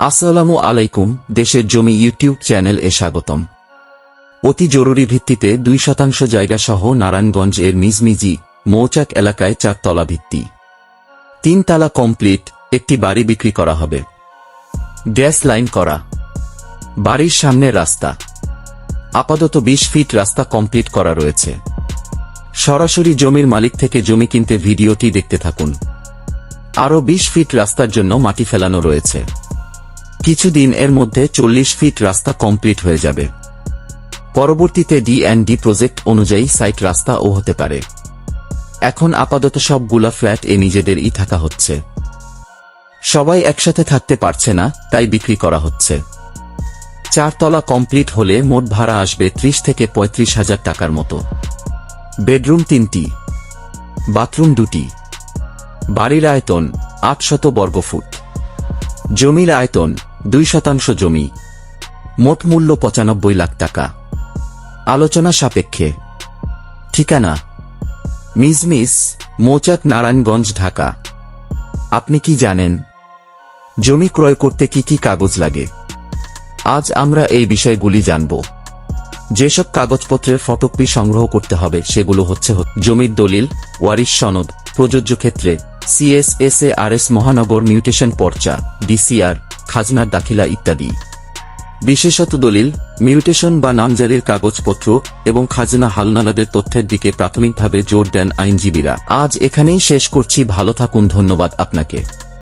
আসসালামু আলাইকুম, দেশের জমি ইউটিউব চ্যানেল এ স্বাগতম। অতি জরুরি ভিত্তিতে দুই শতাংশ জায়গা সহ নারায়ণগঞ্জ এর মিজমিজি, মৌচাক এলাকায় চারতলা ভিত্তি। তিন তালা কমপ্লিট, একটি বাড়ি বিক্রি করা হবে। গ্যাস লাইন করা। বাড়ির সামনে রাস্তা। আপাতত বিশ ফিট রাস্তা কমপ্লিট করা রয়েছে। সরাসরি জমির মালিক থেকে জমি কিনতে ভিডিওটি দেখতে থাকুন। আরও বিশ ফিট রাস্তার জন্য মাটি ফেলানো রয়েছে। কিছুদিন এর মধ্যে চল্লিশ ফিট রাস্তা কমপ্লিট হয়ে যাবে। পরবর্তীতে ডি অ্যান্ড ডি প্রজেক্ট অনুযায়ী সাইট রাস্তা ও হতে পারে। এখন আপাতত সবগুলা ফ্ল্যাট এ নিজেদেরই থাকা হচ্ছে। সবাই একসাথে থাকতে পারছে না, তাই বিক্রি করা হচ্ছে। চারতলা কমপ্লিট হলে মোট ভাড়া আসবে ত্রিশ থেকে পঁয়ত্রিশ হাজার টাকার মতো। বেডরুম তিনটি, বাথরুম দুটি, বাড়ির আয়তন আটশত বর্গফুট। জমির আয়তন দুই শতাংশ জমি। মোট মূল্য পঁচানব্বই লাখ টাকা। আলোচনা সাপেক্ষে। ঠিকানা? মিজমিস মৌচাক নারায়ণগঞ্জ, ঢাকা। আপনি কি জানেন? জমি ক্রয় করতে কি কি কাগজ লাগে? আজ আমরা এই বিষয়গুলি জানব। যেসব কাগজপত্রের ফটোকপি সংগ্রহ করতে হবে, সেগুলো হচ্ছে জমির দলিল, ওয়ারিশ সনদ, প্রযোজ্য ক্ষেত্রে, সিএসএসএ আরএস মহানগর মিউটেশন পর্চা, ডিসিআর খাজনার দাখিলা ইত্যাদি। বিশেষত দলিল, মিউটেশন বা নামজারির কাগজপত্র এবং খাজনা হালনালাদের তথ্যের দিকে প্রাথমিকভাবে জোর দেন আইনজীবীরা। আজ এখানেই শেষ করছি। ভালো থাকুন। ধন্যবাদ আপনাকে।